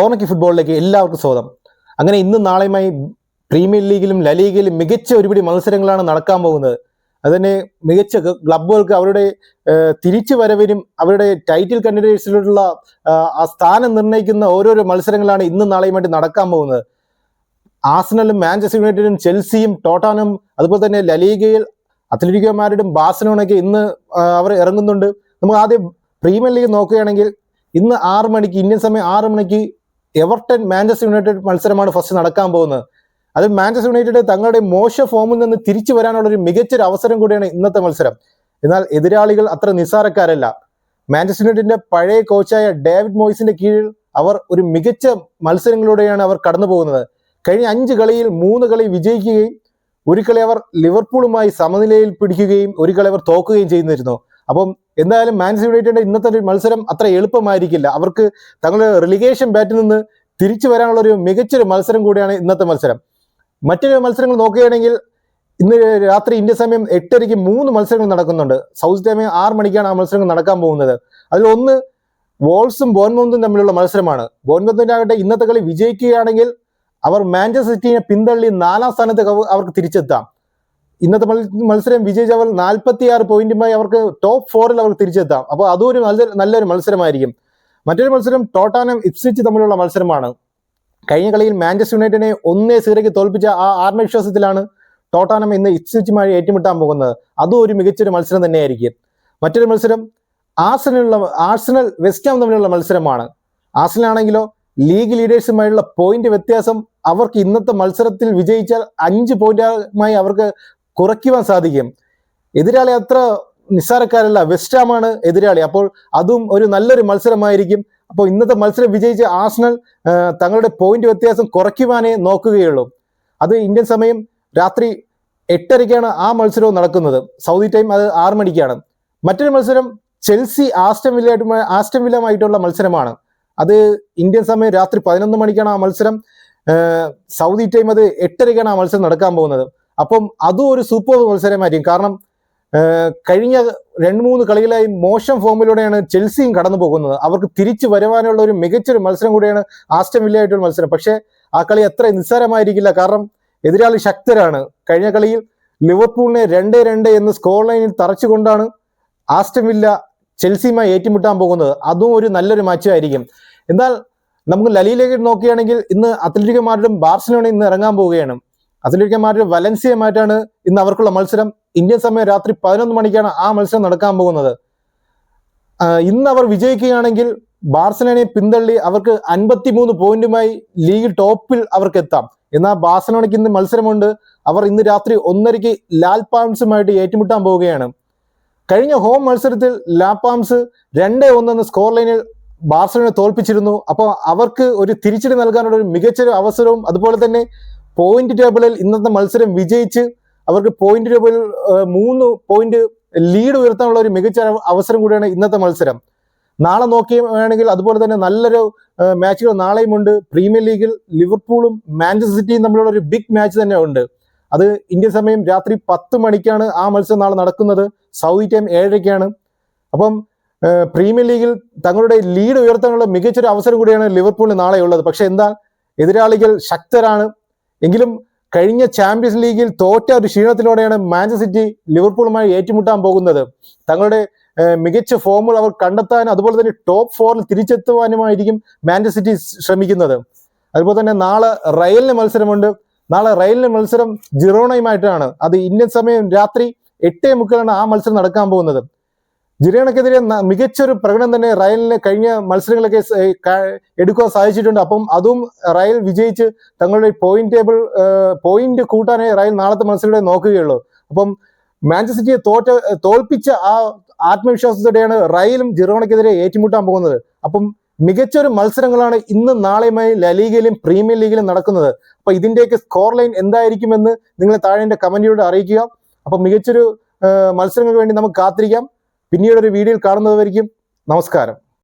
കോർണക്കി ഫുട്ബോളിലേക്ക് എല്ലാവർക്കും സ്വാഗതം. അങ്ങനെ ഇന്നും നാളെയുമായി പ്രീമിയർ ലീഗിലും ലലീഗയിലും മികച്ച ഒരുപിടി മത്സരങ്ങളാണ് നടക്കാൻ പോകുന്നത്. അതുതന്നെ മികച്ച ക്ലബുകൾക്ക് അവരുടെ തിരിച്ചു വരവിനും അവരുടെ ടൈറ്റിൽ കണ്ടിഡേറ്റ്സിലുള്ള ആ സ്ഥാനം നിർണയിക്കുന്ന ഓരോരോ മത്സരങ്ങളാണ് ഇന്നും നാളെയുമായിട്ട് നടക്കാൻ പോകുന്നത്. ആസനലും മാഞ്ചസ്റ്റർ യുണൈറ്റഡും ചെൽസിയും ടോട്ടാനും അതുപോലെ തന്നെ ലലീഗയിൽ അത്ലറ്റിക്കോമാരുടെയും ബാസനോണൊക്കെ ഇന്ന് അവർ ഇറങ്ങുന്നുണ്ട്. നമുക്ക് ആദ്യം പ്രീമിയർ ലീഗ് നോക്കുകയാണെങ്കിൽ ഇന്ന് ആറ് മണിക്ക് ഇന്ത്യൻ സമയം ആറ് മണിക്ക് എവർട്ടൺ മാഞ്ചസ്റ്റർ യുണൈറ്റഡ് മത്സരമാണ് ഫസ്റ്റ് നടക്കാൻ പോകുന്നത്. അത് മാഞ്ചസ്റ്റർ യുണൈറ്റഡ് തങ്ങളുടെ മോശ ഫോമിൽ നിന്ന് തിരിച്ചു വരാനുള്ള ഒരു മികച്ചൊരു അവസരം കൂടിയാണ് ഇന്നത്തെ മത്സരം. എന്നാൽ എതിരാളികൾ അത്ര നിസ്സാരക്കാരല്ല. മാഞ്ചസ്റ്റർ യുണൈറ്റഡിന്റെ പഴയ കോച്ചായ ഡേവിഡ് മോയ്സിന്റെ കീഴിൽ അവർ ഒരു മികച്ച മത്സരങ്ങളിലൂടെയാണ് അവർ കടന്നു പോകുന്നത്. കഴിഞ്ഞ അഞ്ച് കളിയിൽ മൂന്ന് കളി വിജയിക്കുകയും ഒരു കളി അവർ ലിവർപൂളുമായി സമനിലയിൽ പിടിക്കുകയും ഒരു കളി അവർ തോക്കുകയും ചെയ്യുന്നിരുന്നു അപ്പം എന്തായാലും മാൻസി യുണൈറ്റഡിന്റെ ഇന്നത്തെ ഒരു മത്സരം അത്ര എളുപ്പമായിരിക്കില്ല. അവർക്ക് തങ്ങളുടെ റിലിഗേഷൻ ബാറ്റിൽ നിന്ന് തിരിച്ചു വരാനുള്ള ഒരു മികച്ചൊരു മത്സരം കൂടിയാണ് ഇന്നത്തെ മത്സരം. മറ്റൊരു മത്സരങ്ങൾ നോക്കുകയാണെങ്കിൽ ഇന്ന് രാത്രി ഇന്ത്യ സമയം എട്ടരയ്ക്ക് മൂന്ന് മത്സരങ്ങൾ നടക്കുന്നുണ്ട്. സൗത്ത് സമയം ആറ് മണിക്കാണ് ആ മത്സരങ്ങൾ നടക്കാൻ പോകുന്നത്. അതിൽ ഒന്ന് വോൾസും ബോൺമൗന്തും തമ്മിലുള്ള മത്സരമാണ്. ബോൺമൗന്തിനാകട്ടെ ഇന്നത്തെ കളി വിജയിക്കുകയാണെങ്കിൽ അവർ മാഞ്ചസ്റ്റർ സിറ്റിയെ പിന്തള്ളി നാലാം സ്ഥാനത്തേക്ക് അവ- അവർക്ക് തിരിച്ചെത്താം. ഇന്നത്തെ മത്സരം വിജയ് അവർ നാൽപ്പത്തി ആറ് പോയിന്റുമായി അവർക്ക് ടോപ്പ് ഫോറിൽ അവർക്ക് തിരിച്ചെത്താം. അപ്പോൾ അതും ഒരു നല്ല നല്ലൊരു മത്സരമായിരിക്കും. മറ്റൊരു മത്സരം ടോട്ടാനം ഇപ്സിച്ച് തമ്മിലുള്ള മത്സരമാണ്. കഴിഞ്ഞ കളിയിൽ മാഞ്ചസ്റ്റർ യുണൈറ്റഡിനെ ഒന്നേ സീറയ്ക്ക് തോൽപ്പിച്ച ആ ആത്മവിശ്വാസത്തിലാണ് ടോട്ടാനം ഇന്ന് ഇപ്സിച്ചുമായി ഏറ്റുമുട്ടാൻ പോകുന്നത്. അതും ഒരു മികച്ചൊരു മത്സരം തന്നെയായിരിക്കും. മറ്റൊരു മത്സരം ആർസനുള്ള ആർസണൽ വെസ്റ്റ് തമ്മിലുള്ള മത്സരമാണ്. ആർസണൽ ആണെങ്കിലോ ലീഗ് ലീഡേഴ്സുമായുള്ള പോയിന്റ് വ്യത്യാസം അവർക്ക് ഇന്നത്തെ മത്സരത്തിൽ വിജയിച്ചാൽ അഞ്ച് പോയിന്റുമായി അവർക്ക് കുറയ്ക്കുവാൻ സാധിക്കും. എതിരാളി അത്ര നിസ്സാരക്കാരല്ല. വെസ്റ്റ് ഹാമാണ് എതിരാളി. അപ്പോൾ അതും ഒരു നല്ലൊരു മത്സരമായിരിക്കും. അപ്പോൾ ഇന്നത്തെ മത്സരം വിജയിച്ച ആസ്നൽ തങ്ങളുടെ പോയിന്റ് വ്യത്യാസം കുറയ്ക്കുവാനേ നോക്കുകയുള്ളൂ. അത് ഇന്ത്യൻ സമയം രാത്രി എട്ടരയ്ക്കാണ് ആ മത്സരവും നടക്കുന്നത്. സൗദി ടൈം അത് ആറ് മണിക്കാണ്. മറ്റൊരു മത്സരം ചെൽസി ആസ്റ്റം വില്ലയായിട്ടുമായി ആസ്റ്റം വില്ലമായിട്ടുള്ള മത്സരമാണ്. അത് ഇന്ത്യൻ സമയം രാത്രി പതിനൊന്ന് മണിക്കാണ് ആ മത്സരം. സൗദി ടൈം അത് എട്ടരയ്ക്കാണ് ആ മത്സരം നടക്കാൻ പോകുന്നത്. അപ്പം അതും ഒരു സൂപ്പർ മത്സരമായിരിക്കും. കാരണം കഴിഞ്ഞ രണ്ട് മൂന്ന് കളികളായി മോശം ഫോമിലൂടെയാണ് ചെൽസിയും കടന്നു പോകുന്നത്. അവർക്ക് തിരിച്ചു വരുവാനുള്ള ഒരു മികച്ചൊരു മത്സരം കൂടിയാണ് ആസ്റ്റം വില്ലയായിട്ടുള്ള മത്സരം. പക്ഷേ ആ കളി അത്ര നിസ്സാരമായിരിക്കില്ല. കാരണം എതിരാളി ശക്തരാണ്. കഴിഞ്ഞ കളിയിൽ ലിവർപൂളിനെ രണ്ട് രണ്ട് എന്ന് സ്കോർ ലൈനിൽ തറച്ചുകൊണ്ടാണ് ആസ്റ്റം വില്ല ചെൽസിയുമായി ഏറ്റുമുട്ടാൻ പോകുന്നത്. അതും ഒരു നല്ലൊരു മാച്ചായിരിക്കും എന്നാൽ നമുക്ക് ലലിയിലേക്ക് നോക്കുകയാണെങ്കിൽ ഇന്ന് അത്ലറ്റിക്കോ മാഡ്രിഡും ബാർസലോണയും ഇന്ന് ഇറങ്ങാൻ പോവുകയാണ്. അത്ലറ്റിക്കോ മാഡ്രിഡ് വലൻസിയമായിട്ടാണ് ഇന്ന് അവർക്കുള്ള മത്സരം. ഇന്ത്യൻ സമയം രാത്രി പതിനൊന്ന് മണിക്കാണ് ആ മത്സരം നടക്കാൻ പോകുന്നത്. ഇന്ന് അവർ വിജയിക്കുകയാണെങ്കിൽ ബാർസലോണയെ പിന്തള്ളി അവർക്ക് അൻപത്തിമൂന്ന് പോയിന്റുമായി ലീഗ് ടോപ്പിൽ അവർക്ക് എത്താം. എന്നാൽ ബാർസലോണയ്ക്ക് ഇന്ന് മത്സരമുണ്ട്. അവർ ഇന്ന് രാത്രി ഒന്നരയ്ക്ക് ലാൽ പാംസുമായിട്ട് ഏറ്റുമുട്ടാൻ പോവുകയാണ്. കഴിഞ്ഞ ഹോം മത്സരത്തിൽ ലാപാംസ് രണ്ട് ഒന്നെന്ന സ്കോർ ലൈനിൽ ബാർസലോണയെ തോൽപ്പിച്ചിരുന്നു. അപ്പോൾ അവർക്ക് ഒരു തിരിച്ചടി നൽകാനുള്ള ഒരു മികച്ചൊരു അവസരവും അതുപോലെ തന്നെ പോയിന്റ് ടേബിളിൽ ഇന്നത്തെ മത്സരം വിജയിച്ച് അവർക്ക് പോയിന്റ് ടേബിളിൽ മൂന്ന് പോയിന്റ് ലീഡ് ഉയർത്താനുള്ള ഒരു മികച്ച അവസരം കൂടിയാണ് ഇന്നത്തെ മത്സരം. നാളെ നോക്കുകയാണെങ്കിൽ അതുപോലെ തന്നെ നല്ലൊരു മാച്ചുകൾ നാളെയും ഉണ്ട്. പ്രീമിയർ ലീഗിൽ ലിവർപൂളും മാഞ്ചസ്റ്റർ സിറ്റിയും തമ്മിലുള്ള ഒരു ബിഗ് മാച്ച് തന്നെ ഉണ്ട്. അത് ഇന്ത്യൻ സമയം രാത്രി പത്ത് മണിക്കാണ് ആ മത്സരം നാളെ നടക്കുന്നത്. സൗദി ടൈം ഏഴരയ്ക്കാണ്. അപ്പം പ്രീമിയർ ലീഗിൽ തങ്ങളുടെ ലീഡ് ഉയർത്താനുള്ള മികച്ചൊരു അവസരം കൂടിയാണ് ലിവർപൂളിന് നാളെ ഉള്ളത് പക്ഷെ എന്താ എതിരാളികൾ ശക്തരാണ്. എങ്കിലും കഴിഞ്ഞ ചാമ്പ്യൻസ് ലീഗിൽ തോറ്റ ഒരു ക്ഷീണത്തിലൂടെയാണ് മാഞ്ചസ്റ്റർ സിറ്റി ലിവർപൂളുമായി ഏറ്റുമുട്ടാൻ പോകുന്നത്. തങ്ങളുടെ മികച്ച ഫോമുകൾ അവർ കണ്ടെത്താനും അതുപോലെ തന്നെ ടോപ്പ് ഫോറിൽ തിരിച്ചെത്തുവാനുമായിരിക്കും മാഞ്ചസ്റ്റർ സിറ്റി ശ്രമിക്കുന്നത്. അതുപോലെ തന്നെ നാളെ റയലിന് മത്സരമുണ്ട്. നാളെ റയലിന് മത്സരം ജിറോണയുമായിട്ടാണ് അത് ഇന്ത്യൻ സമയം രാത്രി എട്ടേ മുക്കാലാണ് ആ മത്സരം നടക്കാൻ പോകുന്നത്. ജിറോണക്കെതിരെ മികച്ചൊരു പ്രകടനം തന്നെ റയലിന് കഴിഞ്ഞ മത്സരങ്ങളൊക്കെ എടുക്കാൻ സാധിച്ചിട്ടുണ്ട്. അപ്പം അതും റയൽ വിജയിച്ച് തങ്ങളുടെ പോയിന്റ് ടേബിൾ പോയിന്റ് കൂട്ടാനേ റയൽ നാളത്തെ മത്സരങ്ങളെ നോക്കുകയുള്ളൂ. അപ്പം മാഞ്ചസ്റ്റർ തോറ്റ തോൽപ്പിച്ച ആ ആത്മവിശ്വാസത്തോടെയാണ് റയലും ജിറോണക്കെതിരെ ഏറ്റുമുട്ടാൻ പോകുന്നത്. അപ്പം മികച്ചൊരു മത്സരങ്ങളാണ് ഇന്ന് നാളെയുമായി ലലീഗയിലും പ്രീമിയർ ലീഗിലും നടക്കുന്നത്. അപ്പൊ ഇതിന്റെയൊക്കെ സ്കോർ ലൈൻ എന്തായിരിക്കുമെന്ന് നിങ്ങൾ താഴെ കമന്റിലൂടെ അറിയിക്കുക. അപ്പൊ മികച്ചൊരു മത്സരങ്ങൾക്ക് വേണ്ടി നമുക്ക് കാത്തിരിക്കാം. പിന്നീട് ഒരു വീഡിയോയിൽ കാണുന്നതായിരിക്കും നമസ്കാരം.